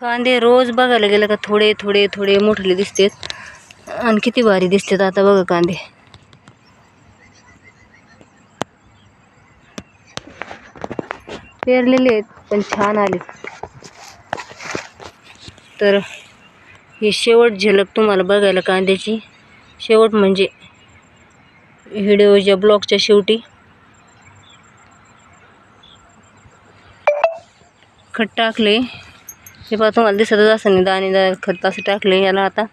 कांदे रोज बघायला गेलं का थोडे थोडे थोडे मोठले दिसतात. आणि किती भारी दिसतात आता बघा कांदे. पेरलेले आहेत पण छान आले तर ही शेवट झलक तुम्हाला बघायला कांद्याची. शेवट म्हणजे व्हिडिओच्या ब्लॉगच्या शेवटी. खट टाकले. हे पहा तुम्हाला दिसतच असं नाही दाणे दा खत असं टाकले याला आता.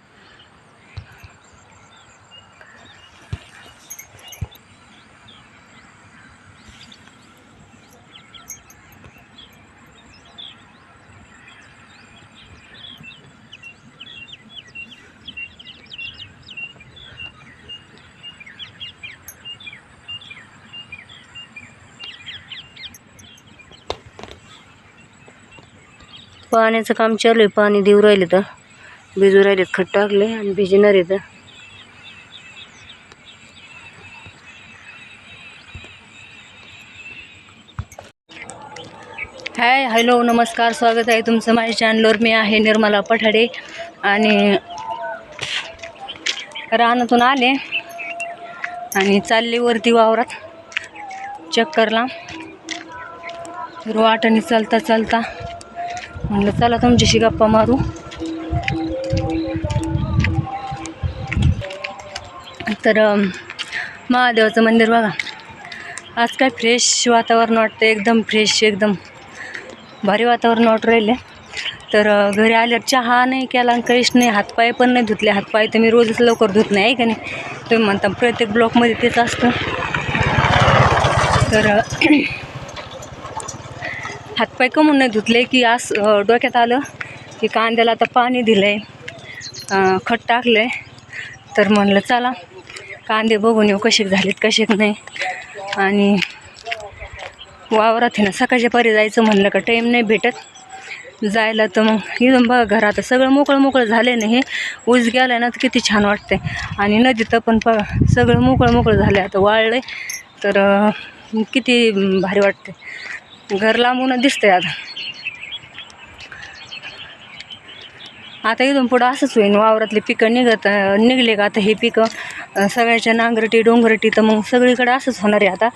पाण्याचं काम चालू आहे. पाणी देऊ राहिले तर. भिजू राहिले खत टाकले आणि भिजणार आहे तर. हाय हॅलो नमस्कार स्वागत आहे तुमचं माझ्या चॅनलवर मी आहे निर्मला पठाडे आणि रानातून आले आणि चालले वरती वावरात चक्करला. वाटणी चालता चालता. म्हणलं चला तुमच्याशी गप्पा मारू. तर महादेवाचं मंदिर बघा. आज काय फ्रेश वातावरण वाटतं एकदम फ्रेश एकदम भारी वातावरण वाटू राहिले तर घरी आल्यावर चहा नाही केला आणि काहीच नाही हातपाय पण नाही धुतले. हातपाय तर मी रोजच लवकर धुत नाही आहे का नाही? तुम्ही म्हणता प्रत्येक ब्लॉकमध्ये तेच असतं. तर हातपाय कमून नाही धुतले की आज डोक्यात आलं की कांद्याला आता पाणी दिलं आहे खत टाकलं आहे तर म्हणलं चला कांदे बघून येऊ कसे झालेत कसे नाही. आणि वावरात आहे ना सकाळच्या परी जायचं म्हणलं का टाईम नाही भेटत. जायला तर मग इथून बघा घरात सगळं मोकळं मोकळं झालं ना हे. ऊस गेलं ना तर किती छान वाटतंय. आणि नदीत पण प सगळं मोकळं मोकळं झालं आता वाळलं आहे तर किती भारी वाटते घर लांबूनच दिसतंय आता. आता इथून पुढं असंच होईन वावरातले पिकं निघत निघले का आता हे पिकं सगळ्याच्या नांगरटी डोंगरटी तर मग सगळीकडे असंच होणार आहे आता.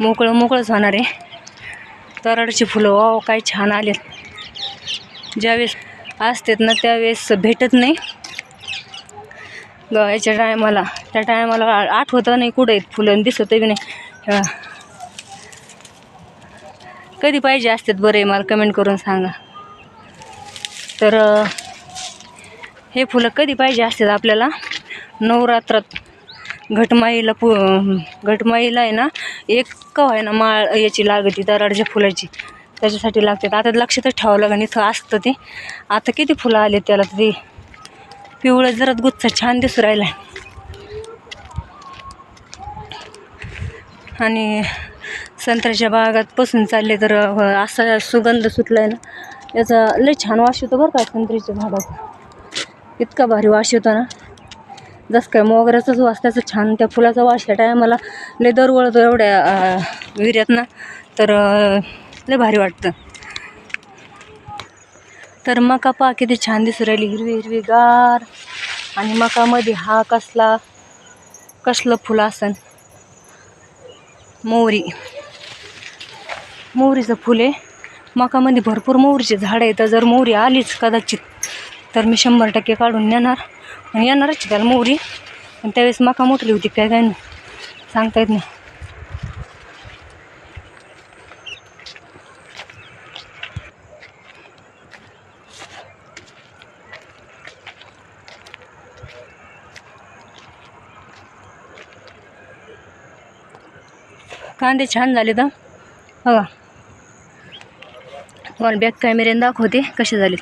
मोकळं मोकळंच होणार आहे. तराडची फुलं वाव काय छान आलेत. ज्यावेळेस असतात ना त्यावेळेस भेटत नाही. याच्या टायमाला त्या टायमाला आठवतं नाही कुठं आहेत फुलं आणि दिसत बी नाही. कधी पाहिजे असतात बरं आहे मला कमेंट करून सांगा. तर हे फुलं कधी पाहिजे असतात आपल्याला? नवरात्रात. घटमाईला पु घटमाईला आहे ना एक कव आहे ना माळ याची लागते दराडच्या फुलाची. त्याच्यासाठी लागतात. आता लक्षातच ठेवावं लागेल इथं असतं ते. आता किती फुलं आले त्याला तर. ते पिवळं जरा गुच्छ छान दिसू राहिला आणि संत्र्याच्या बागात पसून चालले तर असा सुगंध सुटला आहे ना. याचा लय छान वास येतो बरं का संत्र्याच्या बागात इतका भारी वाश येतो ना. जसं काय मोगऱ्याचाच वास त्याचा छान त्या फुलाचा वास त्या टायमाला लय दरवळतो एवढ्या विहिऱ्यात ना. तर लय भारी वाटतं. तर मका पहा किती छान दिसू राहिली हिरवी हिरवी गार. आणि मकामध्ये हा कसला कसलं फुलं असन. मोहरी. मोहरीचं फुल आहे. मकामध्ये भरपूर मोहरीचे झाडं आहेत. तर जर मोहरी आलीच कदाचित तर मी शंभर टक्के काढून नेणार. आणि येणारच त्याला मोहरी. आणि त्यावेळेस मका मोठली होती काय काय नाही. सांगता येत नाही. कांदे छान झाले तर. बघा. तुम्हाला बॅक कॅमेऱ्याने दाखवते कसे झाले.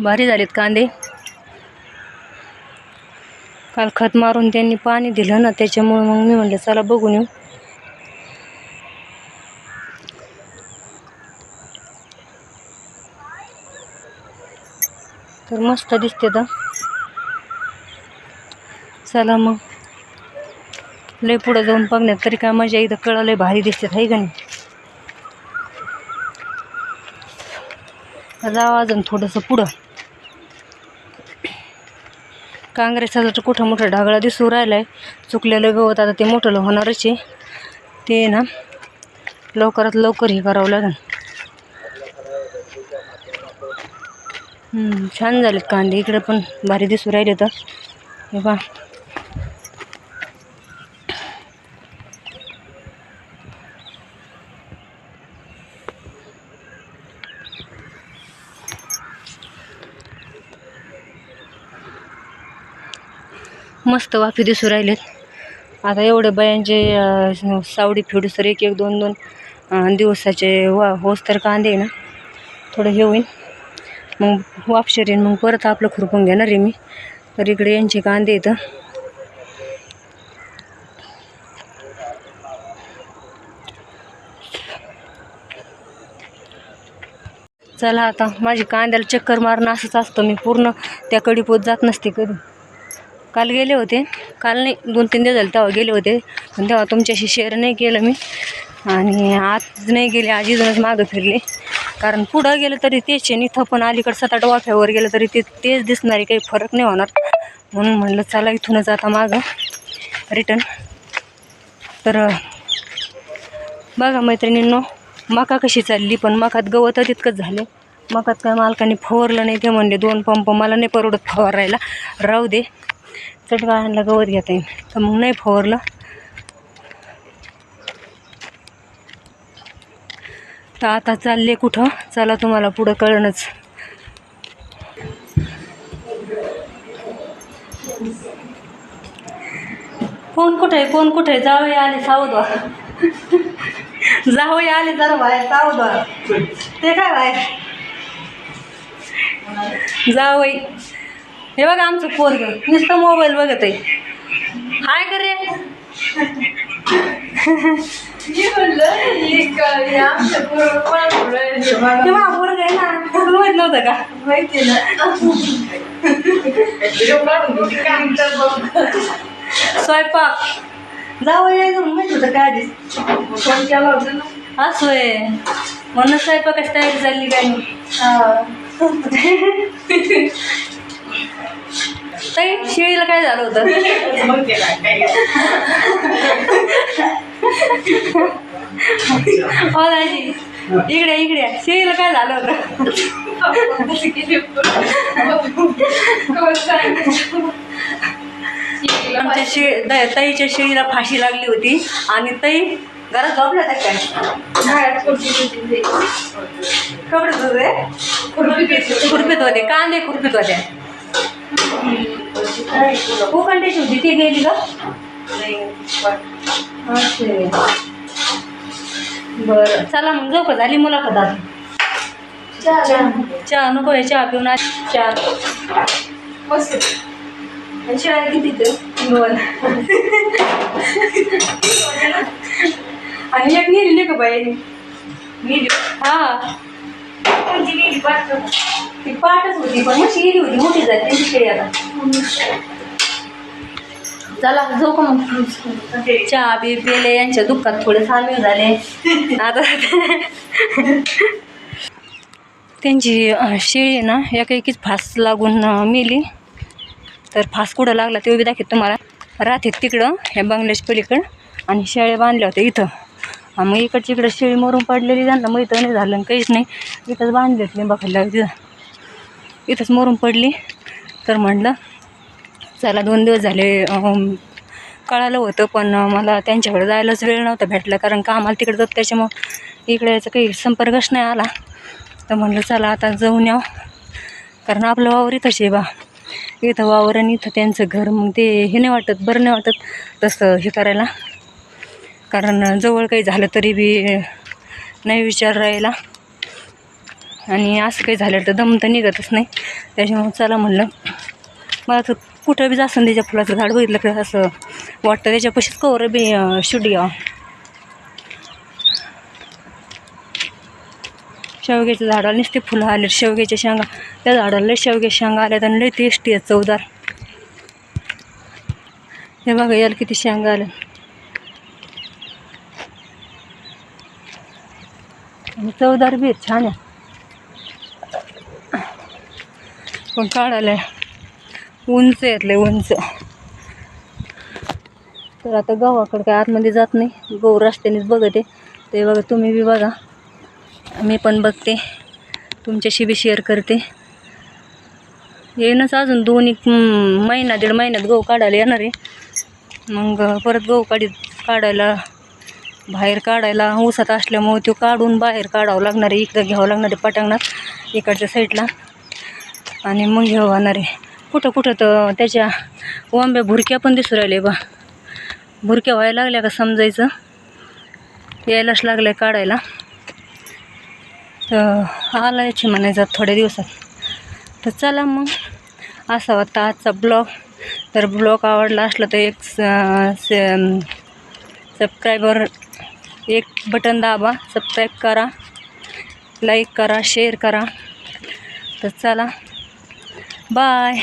भारी झालेत कांदे. काल खत मारून त्यांनी पाणी दिलं ना त्याच्यामुळे मग मी म्हणलं चला बघून येऊ. तर मस्त दिसते तर. चला मग. लय पुढं जाऊन बघण्यात तरी काय मजा इथं कळलं लय भारी दिसतात आहे का नाही? जावं अजून थोडंसं पुढं. काँग्रेसचा तर कुठं मोठा ढागळा दिसू राहिला आहे चुकलेलं गवत आता ते मोठं होणारच आहे. ते ना लवकरात लवकर हे करावं लागेल. छान झालेत कांदे. इकडे पण भारी दिसू राहिले तर. हे पहा. मस्त वाफी दिसू राहिलेत. आता एवढे बायांचे सावडी सावडी फिडूसर एक एक दोन दोन दिवसाचे वा होस तर कांदे ना. थोडं हे होईल. मग हो वापशेर येईन मग परत आपलं खुरपून घेणार आहे मी. तर इकडे यांचे कांदे येतं चला आता माझी कांद्याला चक्कर मारणं असंच असतं. मी पूर्ण त्या कडीपोत जात नसते कधी काल गेले होते. काल नाही दोन तीन दिवस झाले तेव्हा गेले होते. पण तेव्हा तुमच्याशी शेअर नाही केलं मी. आणि आज नाही गेले आजीजूनच मागं फिरले. कारण पुढं गेलं तरी तेच आहे. इथं पण अलीकडं सात आठ वाफ्यावर गेलं तरी ते तेच दिसणारे काही फरक नाही होणार. म्हणून म्हणलं चला इथूनच आता मागं रिटर्न तर बघा मैत्रिणींनो मका कशी चालली पण मकात गवत तितकंच झाले. मकात काय मालकाने फवारलं नाही ते म्हणले दोन पंप मला नाही परवडत फवारायला. राहू दे. चटगाळ्यांना गवत घेता येईल. तर मग नाही फवारलं. तर आता चालले कुठं? चला तुम्हाला पुढं कळणच. कोण कुठे? आहे कोण कुठे? आहे जावई आले सावध व्हा जावई आले जरा बाहेर सावध ते काय बाहेर? जावई. हे बघा आमचं पोरग. नुसतं मोबाईल बघत आहे हाय करे ते माझा पोरग आहे ना तुला माहीत नव्हतं का? माहिती ना. स्वयंपाक. जावं यायचं म्हणून माहीत होतं काय आधीच? फोन केला होता ना. असं आहे म्हणून स्वयंपाकाची तयारी चालली काय नाही ताई शेळीला काय झालं होतं? हो दाजी. इकडे इकडे. शेळीला काय झालं होतं? आमच्या शे तईच्या ताईच्या शेळीला फाशी लागली होती आणि तई घरात झोपल्या त्या काय? कपडे धुवे खुरपीत होते. कांदे खुरपीत होत्या उकंड्याची होती ती गेली का? असे बरं. चला मग जाऊ का झाली मुलाखत आता. चहा नको. आहे चहा पिऊन आज चहा. चहा किती दोन. आणि एक नेली का बाई? हा. ती पाठच होती पण मशी गेली होती. मोठी त्यांची शेळी आता. चला जाऊ का मग? चहा बी पेले यांच्या दुःखात थोडे सामील झाले. आता त्यांची शेळी ना एका एकीच फास लागून मेली. तर फास कुठं लागला ते बी दाखवत तुम्हाला. राहते तिकडं ह्या बंगल्याच्या पलीकडं. आणि शेळ्या बांधल्या होत्या इथं. मग इकडची इकडं शेळी मरून पडलेली त्यांना मग इथं नाही झालं काहीच नाही. इथंच बांधलेत बघायला तिथं. इथंच मरून पडली. तर म्हटलं चला दोन दिवस झाले कळालं होतं पण मला त्यांच्याकडे जायलाच वेळ नव्हता भेटला कारण का आम्हाला तिकडे जात त्याच्यामुळं इकडे याचा काही संपर्कच नाही आला. तर म्हणलं चला आता जाऊन याव कारण आपलं वावर इथंच आहे बा. इथं वावर आणि इथं त्यांचं घर मग ते हे नाही वाटत बरं नाही वाटत तसं हे करायला. कारण जवळ काही झालं तरी बी नाही विचार राहिला. आणि असं काही झालं तर दम तर निघतच नाही. त्याच्यामुळं चला म्हणलं मला तर कुठं बी जासन त्याच्या फुलाचं झाड बघितलं की असं वाटतं त्याच्यापाशीच कवर बी शिडी शेवग्याच्या झाडाला नुसते फुलं आले शेवग्याच्या शेंगा. त्या झाडाला शेवग्या शेंगा आल्यात आणि लय टेस्टी आहेत चवदार. हे बघा याला किती शेंगा आल्या चवदार बी आहेत छान आहे पण काढायला उंच आहेत लय उंच. तर आता गावाकडं काय आतमध्ये जात नाही. गहू रस्त्यानेच बघते. ते बघा तुम्ही बी बघा. मी पण बघते. तुमच्याशी बी शेअर करते. येईनच अजून दोन एक महिना दीड महिन्यात गहू काढायला येणार आहे. मग परत गहू काढी काढायला बाहेर काढायला ऊसात असल्यामुळे तो काढून बाहेर काढावं लागणार आहे. इकडं घ्यावं लागणार आहे पटांगणात इकडच्या साईडला आणि मग घेऊ आणणार आहे. कुठं कुठं तर त्याच्या वांब्या भुरक्या पण दिसू राहिले बा. भुरक्या व्हायला लागल्या का समजायचं? यायलाच लागलं आहे काढायला. तर आला याची म्हणायचं थोड्या दिवसात. तर चला मग. असा होता आजचा ब्लॉग. तर ब्लॉग आवडला असला तर एक सबस्क्रायबर एक बटन दाबा. सबस्क्राईब करा. लाईक करा. शेअर करा. तर चला. बाय.